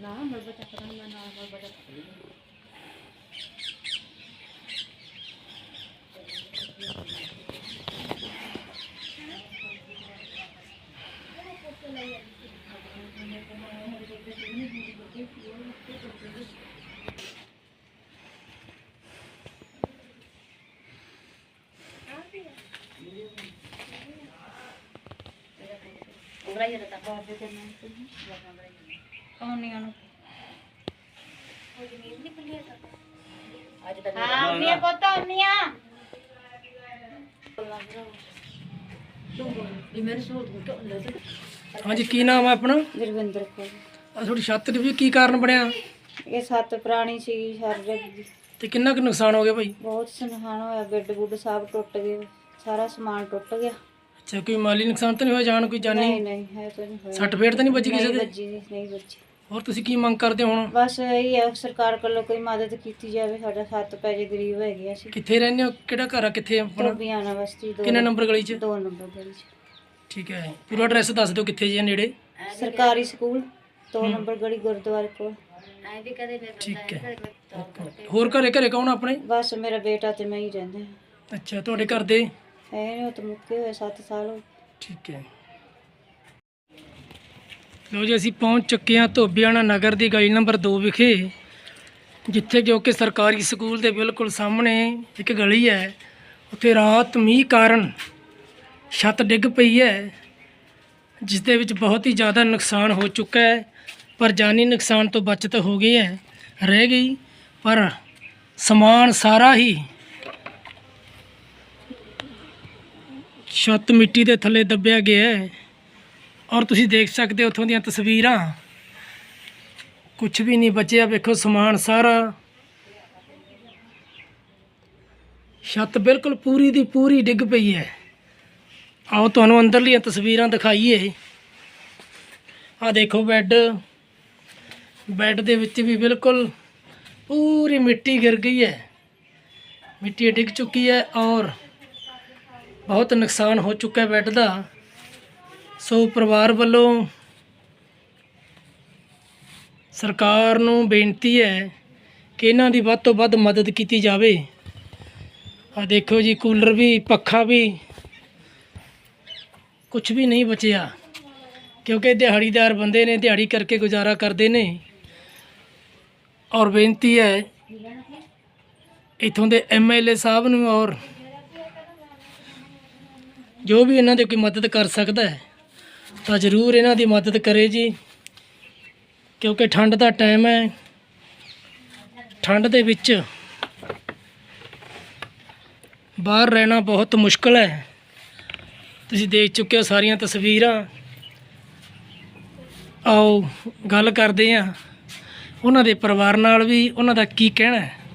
ਨਾ ਮਰਬਾ ਚੱਕਰਾਂ ਨਾਲ ਮਰਬਾ ਚੱਕ ਰਤਾ ਮੈਂ ਕੌਣ ਨਹੀਂ ਹਾਂਜੀ ਕੀ ਨਾਮ ਹੈ ਆਪਣਾ? ਗੁਰਵਿੰਦਰ ਕੋਲ ਆ ਤੁਹਾਡੀ ਛੱਤ ਦੀ ਕੀ ਕਾਰਨ ਬਣਿਆ? ਇਹ ਸੱਤ ਪੁਰਾਣੀ ਸੀ ਦੀ ਤੇ ਕਿੰਨਾ ਕੁ ਨੁਕਸਾਨ ਹੋ ਗਿਆ ਭਾਈ? ਬਹੁਤ ਸੁਨਹਾਨ ਹੋਇਆ ਬੈੱਡ ਬੁੱਡ ਸਭ ਟੁੱਟ ਗਏ ਸਾਰਾ ਸਮਾਨ ਟੁੱਟ ਗਿਆ। ਅੱਛਾ ਕੋਈ ਮਾਲੀ ਨੁਕਸਾਨ ਤਾਂ ਨਹੀਂ ਹੋਇਆ ਜਾਨ ਕੋਈ ਨਹੀਂ ਜਾਨੀ? ਨਹੀਂ ਹੈ ਤਾਂ ਨਹੀਂ ਹੋਇਆ। ਸੱਟ ਫੇਟ ਤਾਂ ਨਹੀਂ ਵੱਜੀ ਕਿਸੇ ਨਹੀਂ ਦੇ? ਵੱਜੀ ਜੀ, ਨਹੀਂ ਵੱਜੀ। ਹੋਰ ਤੁਸੀਂ ਕੀ ਮੰਗ ਕਰਦੇ ਹੋ ਹੁਣ? ਬਸ ਇਹ ਹੈ ਸਰਕਾਰ ਕੋਲੋਂ ਕੋਈ ਮਦਦ ਕੀਤੀ ਜਾਵੇ ਸਾਡਾ ਸੱਤ ਪੈਸੇ ਗਰੀਬ ਹੈਗੇ ਅਸੀਂ। ਕਿੱਥੇ ਰਹਿੰਦੇ ਹੋ? ਕਿਹੜਾ ਘਰ ਆ? ਕਿੱਥੇ ਆਪਣਾ? ਧੋਬੀਆਣਾ ਬਸਤੀ ਦੋ ਕਿੰਨੇ ਨੰਬਰ ਗਲੀ 'ਚ? ਦੋ ਨੰਬਰ ਗਲੀ ਚ। ਠੀਕ ਹੈ ਪੂਰਾ ਐਡਰੈਸ ਦੱਸ ਦਿਓ ਕਿੱਥੇ ਜੀ ਨੇੜੇ। ਸਰਕਾਰੀ ਸਕੂਲ ਦੋ ਨੰਬਰ ਗਲੀ ਗੁਰਦੁਆਰੇ ਕੋਲ। ਠੀਕ ਹੈ। ਹੋਰ ਘਰੇ ਘਰੇ ਕੌਣ ਆ ਆਪਣੇ? ਬਸ ਮੇਰਾ ਬੇਟਾ ਤੇ ਮੈਂ ਹੀ ਰਹਿੰਦੇ ਹਾਂ। ਅੱਛਾ ਤੁਹਾਡੇ ਘਰ ਦੇ? ਹੈ ਨਹੀਂ ਤਾਂ ਮੁੱਕੇ ਹੋਏ 7 ਸਾਲ। ਹੋ ਗਏ। ਠੀਕ ਹੈ। ਲੋ ਜੀ, ਅਸੀਂ ਪਹੁੰਚ ਚੁੱਕੇ ਹਾਂ ਧੋਬੀਆਣਾ ਨਗਰ ਦੀ ਗਲੀ ਨੰਬਰ 2 ਵਿਖੇ, ਜਿੱਥੇ ਜੋ ਕਿ ਸਰਕਾਰੀ ਸਕੂਲ ਦੇ ਬਿਲਕੁਲ ਸਾਹਮਣੇ ਇੱਕ ਗਲੀ ਹੈ। ਉੱਥੇ ਰਾਤ ਮੀਂਹ ਕਾਰਨ ਛੱਤ ਡਿੱਗ ਪਈ ਹੈ, ਜਿਸ ਦੇ ਵਿੱਚ ਬਹੁਤ ਹੀ ਜ਼ਿਆਦਾ ਨੁਕਸਾਨ ਹੋ ਚੁੱਕਾ ਹੈ। ਪਰ ਜਾਨੀ ਨੁਕਸਾਨ ਤੋਂ ਬਚਤ ਹੋ ਗਈ ਹੈ, ਰਹਿ ਗਈ। ਪਰ ਸਮਾਨ ਸਾਰਾ ਹੀ ਛੱਤ ਮਿੱਟੀ ਦੇ ਥੱਲੇ ਦੱਬਿਆ ਗਿਆ ਹੈ। ਔਰ ਤੁਸੀਂ ਦੇਖ ਸਕਦੇ ਹੋ ਉੱਥੋਂ ਦੀਆਂ ਤਸਵੀਰਾਂ। ਕੁਝ ਵੀ ਨਹੀਂ ਬਚਿਆ, ਵੇਖੋ ਸਮਾਨ ਸਾਰਾ। ਛੱਤ ਬਿਲਕੁਲ ਪੂਰੀ ਦੀ ਪੂਰੀ ਡਿੱਗ ਪਈ ਹੈ। ਆਓ ਤੁਹਾਨੂੰ ਅੰਦਰਲੀਆਂ ਤਸਵੀਰਾਂ ਦਿਖਾਈਏ। ਆ ਦੇਖੋ ਬੈੱਡ। ਬੈੱਡ ਦੇ ਵਿੱਚ ਵੀ ਬਿਲਕੁਲ ਪੂਰੀ ਮਿੱਟੀ ਗਿਰ ਗਈ ਹੈ। ਮਿੱਟੀ ਡਿੱਗ ਚੁੱਕੀ ਹੈ ਔਰ ਬਹੁਤ ਨੁਕਸਾਨ ਹੋ ਚੁੱਕਾ ਹੈ ਬੈੱਡ ਦਾ। ਸੋ ਪਰਿਵਾਰ ਵੱਲੋਂ ਸਰਕਾਰ ਨੂੰ ਬੇਨਤੀ ਹੈ ਕਿ ਇਹਨਾਂ ਦੀ ਵੱਧ ਤੋਂ ਵੱਧ ਮਦਦ ਕੀਤੀ ਜਾਵੇ। ਆ ਦੇਖੋ ਜੀ, ਕੂਲਰ ਵੀ, ਪੱਖਾ ਵੀ ਕੁਝ ਵੀ ਨਹੀਂ ਬਚਿਆ। ਕਿਉਂਕਿ ਦਿਹਾੜੀਦਾਰ ਬੰਦੇ ਨੇ ਦਿਹਾੜੀ ਕਰਕੇ ਗੁਜ਼ਾਰਾ ਕਰਦੇ ਨੇ। ਔਰ ਬੇਨਤੀ ਹੈ ਇਥੋਂ ਦੇ ਐਮਐਲਏ ਸਾਹਿਬ ਨੂੰ ਔਰ ਜੋ ਵੀ ਇਹਨਾਂ ਦੀ ਕੋਈ ਮਦਦ ਕਰ ਸਕਦਾ ਹੈ, ਤਾਂ ਜ਼ਰੂਰ ਇਹਨਾਂ ਦੀ ਮਦਦ ਕਰੇ ਜੀ, ਕਿਉਂਕਿ ਠੰਡ ਦਾ ਟਾਈਮ ਹੈ। ਠੰਡ ਦੇ ਵਿੱਚ ਬਾਹਰ ਰਹਿਣਾ ਬਹੁਤ ਮੁਸ਼ਕਲ ਹੈ। ਤੁਸੀਂ ਦੇਖ ਚੁੱਕੇ ਹੋ ਸਾਰੀਆਂ ਤਸਵੀਰਾਂ। ਆਓ ਗੱਲ ਕਰਦੇ ਹਾਂ। ਉਹਨਾਂ ਦੇ ਪਰਿਵਾਰ ਨਾਲ ਵੀ ਉਹਨਾਂ ਦਾ ਕੀ ਕਹਿਣਾ ਹੈ?